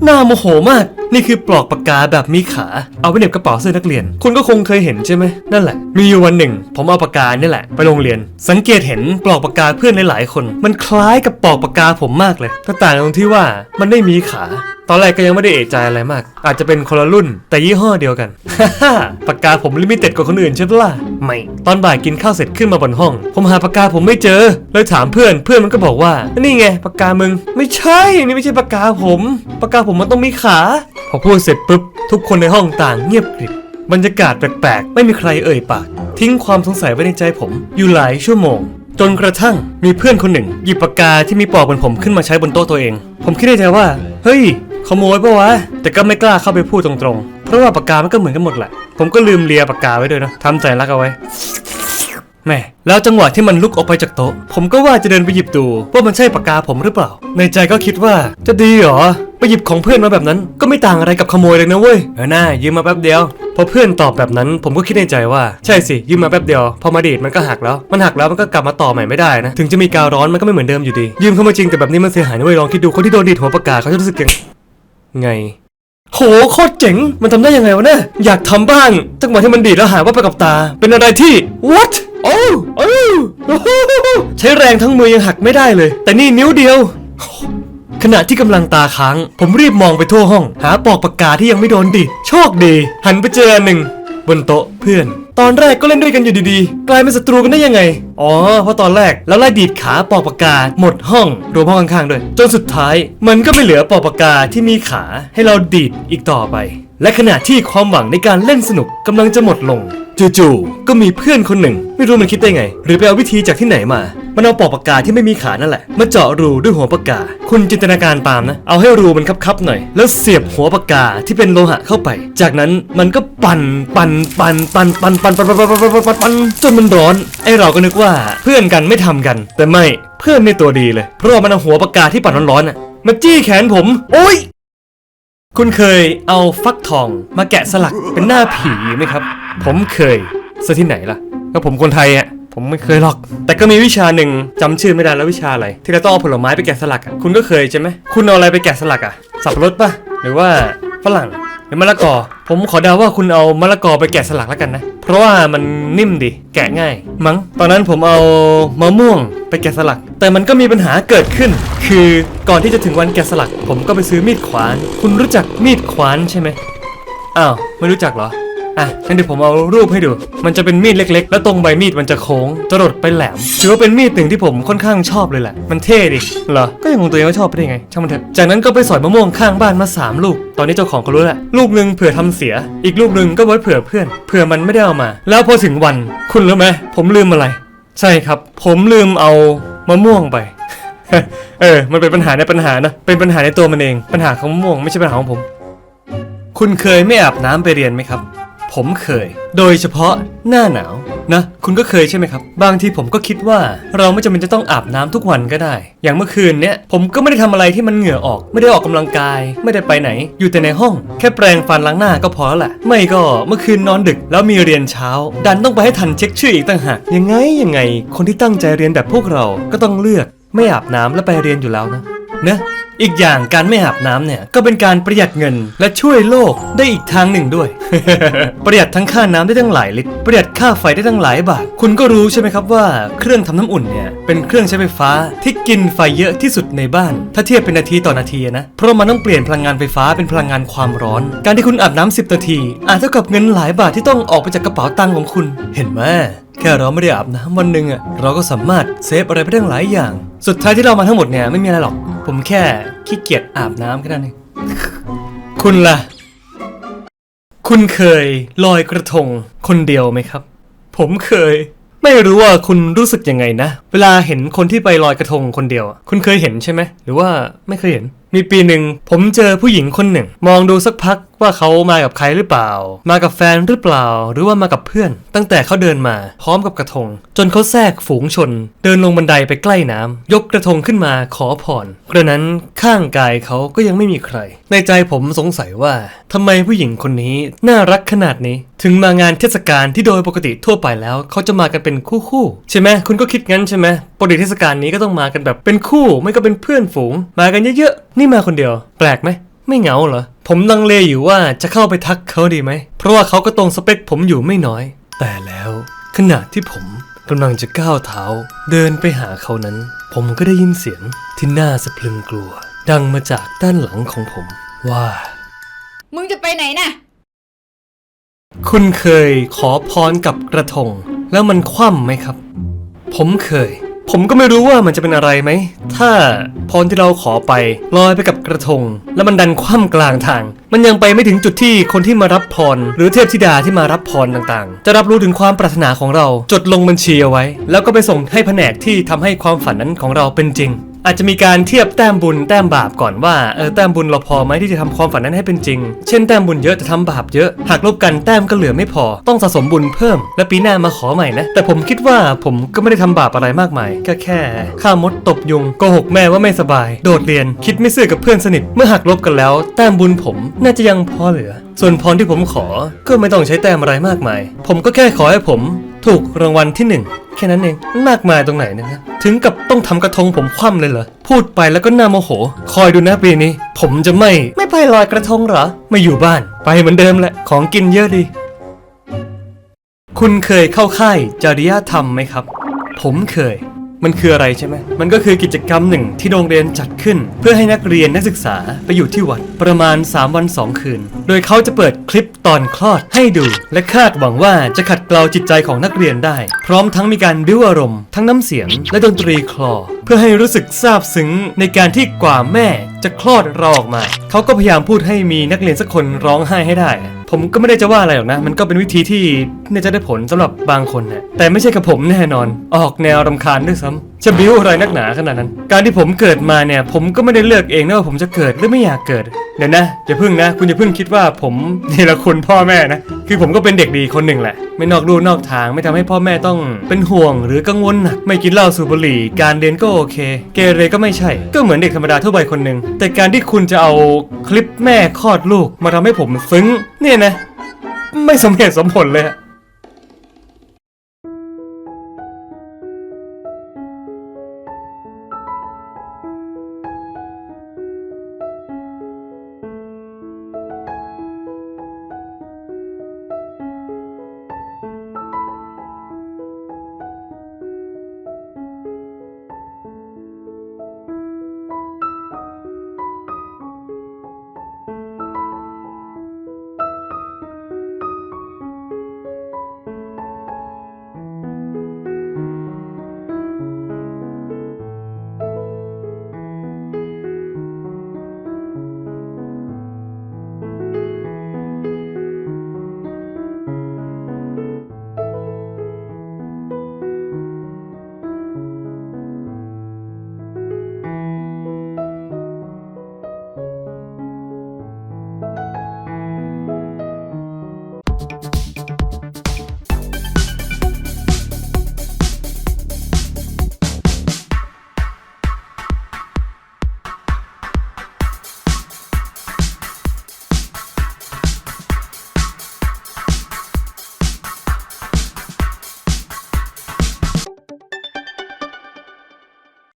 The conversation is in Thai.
那么好卖นี่คือปลอกปากกาแบบมีขา เอาไปเหน็บกระเป๋าเสื้อนักเรียน คุณก็คงเคยเห็นใช่ไหมนั่นแหละ มีอยู่วันหนึ่ง ผมเอาปากกาเนี่ยแหละ ไปโรงเรียน สังเกตเห็นปลอกปากกาเพื่อนหลายๆคน มันคล้ายกับปลอกปากกาผมมากเลยแต่ต่างตรงที่ว่ามันไม่มีขาตอนแรกก็ยังไม่ได้เอะใจอะไรมาก อาจจะเป็นคนละรุ่น แต่ยี่ห้อเดียวกันฮ่าปากกาผมลิมิเต็ดกว่าคนอื่นใช่ปะล่ะ ไม่ ตอนบ่ายกินข้าวเสร็จขึ้นมาบนห้อง ผมหาปากกาผมไม่เจอ เลยถามเพื่อน เพื่อนมันก็บอกว่า นี่ไงปากกามึง ไม่ใช่ นี่ไม่ใช่ปากกาผม ปากกาผมมันต้องมีขา พอพูดเสร็จปุ๊บ ทุกคนในห้องต่างเงียบกริบบรรยากาศแปลกๆ ไม่มีใครเอ่ยปาก ทิ้งความสงสัยไว้ในใจผมอยู่หลายชั่วโมง จนกระทั่งมีเพื่อนคนหนึ่ง หยิบปากกาที่มีปอกเหมือนผมขึ้นมาใช้บนโต๊ะตัวเอง ผมคิดในใจว่า เฮ้ย ขโมยปะวะ แต่ก็ไม่กล้าเข้าไปพูดตรงๆ เพราะว่าปากกามันก็เหมือนกันหมดแหละ ผมก็ลืมเลียปากกาไว้ด้วยนะทำใจรักเอาไว้แม่แล้วจังหวะที่มันลุกออกไปจากโต๊ะ ผมก็ว่าจะเดินไปหยิบดู ว่ามันใช่ปากกาผมหรือเปล่า ในใจก็คิดว่าจะดีเหรอ ไปหยิบของเพื่อนมาแบบนั้น ก็ไม่ต่างอะไรกับขโมยเลยนะเว้ยเออหน้ายืมมาแป๊บเดียวพอเพื่อนตอบแบบนั้นผมก็คิดในใจว่าใช่สิยืมมาแป๊บเดียวพอมาดีดมันก็หักแล้ว มันหักแล้วมันก็กลับมาต่อใหม่ไม่ได้นะ ถึงจะมีกาวร้อนมันก็ไม่เหมือนเดิมอยู่ดี ยืมเข้ามาจริงแต่แบบนี้มันเสียหายนะเว้ยลองคิดดูคนที่โดนดีดหัวปากกาเขาจะรู้สึกยังไงโหโคตรเจ๋ง มันทำได้ยังไงวะเนี่ยอยากทำบ้างจังหวะที่มันดีดแล้วหายว่าไปกับตา เป็นอะไรที่ what โอ้โอ้ใช้แรงทั้งมือยังหักไม่ได้เลย แต่นี่นิ้วเดียว ขณะที่กำลังตาค้าง ผมรีบมองไปทั่วห้อง หาปอกปากกาที่ยังไม่โดนดิดโชคดี หันไปเจอหนึ่ง บนโต๊ะเพื่อน ตอนแรกก็เล่นด้วยกันอยู่ดีๆ กลายเป็นศัตรูกันได้ยังไง อ๋อ เพราะตอนแรกแล้วไล่ดีดขาปอกปากกาหมดห้องรวมห้องข้างๆด้วย จนสุดท้าย มันก็ไม่เหลือปอกปากกาที่มีขาให้เราดีดอีกต่อไป และขณะที่ความหวังในการเล่นสนุกกำลังจะหมดลงจู่ๆก็มีเพื่อนคนหนึ่ง ไม่รู้มันคิดได้ไง หรือไปเอาวิธีจากที่ไหนมา มันเอาปอกปากกาที่ไม่มีขานั่นแหละมาเจาะรูด้วยหัวปากกา คุณจินตนาการตามนะ เอาให้รูมันคับๆหน่อย แล้วเสียบหัวปากกาที่เป็นโลหะเข้าไป จากนั้นมันก็ปั่นปั่นปั่นปั่นปั่นปั่นปั่นปั่นปั่นปั่นปั่นปั่นปั่นจนมันร้อน ไอเราก็นึกว่าเพื่อนกันไม่ทำกัน แต่ไม่เพื่อนในตัวดีเลย เพราะมันเอาหัวปากกาที่ปั่นร้อนๆน่ะมาจี้แขนผม โอ๊ยคุณเคยเอาฟักทองมาแกะสลักเป็นหน้าผีไหมครับ ผมเคยซะที่ไหนล่ะก็ผมคนไทยอะ ผมไม่เคยหรอก แต่ก็มีวิชาหนึ่งจำชื่อไม่ได้แล้ววิชาอะไร ที่เราต้องเอาผลไม้ไปแกะสลักอะคุณก็เคยใช่ไหมคุณเอาอะไรไปแกะสลักอะสับปะรดปะหรือว่าฝรั่งหรือมะละกอ ผมขอเดาว่าคุณเอามะละกอไปแกะสลักแล้วกันนะ เพราะว่ามันนิ่มดิ แกะง่าย มั้ง ตอนนั้นผมเอามะม่วงไปแกะสลัก แต่มันก็มีปัญหาเกิดขึ้น คือก่อนที่จะถึงวันแกะสลัก ผมก็ไปซื้อมีดขวาน คุณรู้จักมีดขวานใช่ไหมอ้าว ไม่รู้จักเหรอ อะงั้นเดี๋ยวผมเอารูปให้ดู มันจะเป็นมีดเล็ก ๆ แล้วตรงใบมีดมันจะโค้งจรดไปแหลมถือว่าเป็นมีดหนึ่งที่ผมค่อนข้างชอบเลยแหละ มันเท่ดิเหรอ ก็ยังงงตัวเองว่าชอบไปได้ไง ช่างมันเถอะ จากนั้นก็ไปสอยมะม่วงข้างบ้านมาสามลูก ตอนนี้เจ้าของก็รู้แหละ ลูกหนึ่งเผื่อทำเสีย อีกลูกหนึ่งก็ไว้เผื่อเพื่อน เผื่อมันไม่ได้เอามา แล้วพอถึงวัน คุณรู้ไหมผมลืมอะไร ใช่ครับ ผมลืมเอามะม่วงไปเออ มันเป็นปัญหาในปัญหานะ เป็นปัญหาในตัวมันเอง ปัญหาของมะม่วงไม่ใช่ปัญหาของผม คุณเคยไม่อาบน้ำไปเรียนไหมครับ ผมเคย โดยเฉพาะหน้าหนาวนะ คุณก็เคยใช่ไหมครับ บางทีผมก็คิดว่าเราไม่จำเป็นจะต้องอาบน้ำทุกวันก็ได้ อย่างเมื่อคืนเนี้ยผมก็ไม่ได้ทำอะไรที่มันเหงื่อออก ไม่ได้ออกกำลังกาย ไม่ได้ไปไหน อยู่แต่ในห้อง แค่แปรงฟันล้างหน้าก็พอแล้วแหละ ไม่ก็เมื่อคืนนอนดึกแล้วมีเรียนเช้า ดันต้องไปให้ทันเช็คชื่ออีกต่างหากยังไงยังไง คนที่ตั้งใจเรียนแบบพวกเราก็ต้องเลือก ไม่อาบน้ำแล้วไปเรียนอยู่แล้วนะนะ อีกอย่างการไม่อาบน้ำเนี่ยก็เป็นการประหยัดเงินและช่วยโลกได้อีกทางหนึ่งด้วย ประหยัดทั้งค่าน้ำได้ตั้งหลายลิตร ประหยัดค่าไฟได้ตั้งหลายบาท คุณก็รู้ใช่ไหมครับว่าเครื่องทำน้ำอุ่นเนี่ยเป็นเครื่องใช้ไฟฟ้าที่กินไฟเยอะที่สุดในบ้าน ถ้าเทียบเป็นนาทีต่อนาทีนะ เพราะมันต้องเปลี่ยนพลังงานไฟฟ้าเป็นพลังงานความร้อน การที่คุณอาบน้ำ10นาทีอาจเท่ากับเงินหลายบาทที่ต้องออกไปจากกระเป๋าตังค์ของคุณ เห็นไหม แค่เราไม่ได้อาบน้ำวันหนึ่งอะเราก็สามารถเซฟอะไรไปได้หลายอย่าง สุดท้ายที่เรามาทั้งหมดเนี่ยไม่มีอะไรหรอก ผมแค่ขี้เกียจอาบน้ำแค่นั้นเองคุณล่ะ คุณเคยลอยกระทงคนเดียวไหมครับ ผมเคย ไม่รู้ว่าคุณรู้สึกยังไงนะ เวลาเห็นคนที่ไปลอยกระทงคนเดียว คุณเคยเห็นใช่ไหม หรือว่าไม่เคยเห็นมีปีหนึ่งผมเจอผู้หญิงคนหนึ่ง มองดูสักพักว่าเขามากับใครหรือเปล่า มากับแฟนหรือเปล่า หรือว่ามากับเพื่อน ตั้งแต่เขาเดินมา พร้อมกับกระทง จนเขาแทรกฝูงชน เดินลงบันไดไปใกล้น้ำยกกระทงขึ้นมาขอพรกระนั้นข้างกายเขาก็ยังไม่มีใคร ในใจผมสงสัยว่าทำไมผู้หญิงคนนี้น่ารักขนาดนี้ ถึงมางานเทศกาลที่โดยปกติทั่วไปแล้ว เขาจะมากันเป็นคู่คู่ๆใช่ไหมคุณก็คิดงั้นใช่ไหมปกติเทศกาลนี้ก็ต้องมากันแบบเป็นคู่ ไม่ก็เป็นเพื่อนฝูง มากันเยอะๆ นี่มาคนเดียว แปลกไหม ไม่เหงาเหรอ ผมลังเลอยู่ว่าจะเข้าไปทักเขาดีไหม เพราะว่าเขาก็ตรงสเปคผมอยู่ไม่น้อย แต่แล้วขณะที่ผมกำลังจะก้าวเท้า เดินไปหาเขานั้น ผมก็ได้ยินเสียงที่น่าสะพรึงกลัว ดังมาจากด้านหลังของผม ว่า มึงจะไปไหนน่ะ คุณเคยขอพรกับกระทง แล้วมันคว่ำไหมครับ ผมเคย ผมก็ไม่รู้ว่ามันจะเป็นอะไรไหม ถ้าพรที่เราขอไปลอยไปกับกระทง แล้วมันดันคว่ำกลางทาง มันยังไปไม่ถึงจุดที่คนที่มารับพร หรือเทพธิดาที่มารับพรต่างๆ จะรับรู้ถึงความปรารถนาของเรา จดลงบัญชีเอาไว้ แล้วก็ไปส่งให้แผนกที่ทำให้ความฝันนั้นของเราเป็นจริง อาจจะมีการเทียบแต้มบุญแต้มบาปก่อนว่าเออแต้มบุญเราพอไหมที่จะทำความฝันนั้นให้เป็นจริง เช่นแต้มบุญเยอะแต่ทำบาปเยอะ หากลบกันแต้มก็เหลือไม่พอ ต้องสะสมบุญเพิ่ม และปีหน้ามาขอใหม่นะ แต่ผมคิดว่าผมก็ไม่ได้ทำบาปอะไรมากมายก็แค่ฆ่ามดตบยุงโกหกแม่ว่าไม่สบาย โดดเรียน คิดไม่ซื่อกับเพื่อนสนิท เมื่อหักลบกันแล้ว แต้มบุญผมน่าจะยังพอเหลือ ส่วนพรที่ผมขอก็ไม่ต้องใช้แต้มอะไรมากมาย ผมก็แค่ขอให้ผม ถูกรางวัลที่หนึ่งแค่นั้นเองมันมากมายตรงไหนนะครับถึงกับต้องทำกระทงผมคว่ำเลยเหรอ พูดไปแล้วก็น่าโมโห คอยดูนะปีนี้ ผมจะไม่ไม่ไปลอยกระทงเหรอ ไม่อยู่บ้าน ไปเหมือนเดิมแหละ ของกินเยอะดี คุณเคยเข้าค่ายจริยธรรมไหมครับ ผมเคย มันคืออะไรใช่ไหม มันก็คือกิจกรรมหนึ่งที่โรงเรียนจัดขึ้น เพื่อให้นักเรียนนักศึกษาไปอยู่ที่วัดประมาณ 3 วัน 2 คืน โดยเขาจะเปิดคลิปตอนคลอดให้ดู และคาดหวังว่าจะขัดเกลาจิตใจของนักเรียนได้ พร้อมทั้งมีการบิ้วอารมณ์ ทั้งน้ำเสียง และดนตรีคลอ เพื่อให้รู้สึกซาบซึ้งในการที่กว่าแม่จะคลอดเราออกมา เขาก็พยายามพูดให้มีนักเรียนสักคนร้องไห้ให้ได้ ผมก็ไม่ได้จะว่าอะไรหรอกนะ มันก็เป็นวิธีที่น่าจะได้ผลสำหรับบางคนนะแต่ไม่ใช่กับผมแน่นอน ออกแนวรำคาญด้วยซ้ำจะบิ้วอะไรนักหนาขนาดนั้น การที่ผมเกิดมาเนี่ย ผมก็ไม่ได้เลือกเองนะว่าผมจะเกิดหรือไม่อยากเกิด เดี๋ยวนะอย่าเพิ่งนะ คุณอย่าเพิ่งคิดว่าผมเนรคุณพ่อแม่นะ คือผมก็เป็นเด็กดีคนหนึ่งแหละ ไม่นอกลู่นอกทางไม่ทำให้พ่อแม่ต้องเป็นห่วงหรือกังวลหนักไม่กินเหล้าสูบบุหรี่ การเรียนก็โอเค เกเรก็ไม่ใช่ ก็เหมือนเด็กธรรมดาทั่วไปคนหนึ่งแต่การที่คุณจะเอาคลิปแม่คลอดลูก มาทำให้ผมซึ้ง เนี่ยนะ ไม่สมเหตุสมผลเลย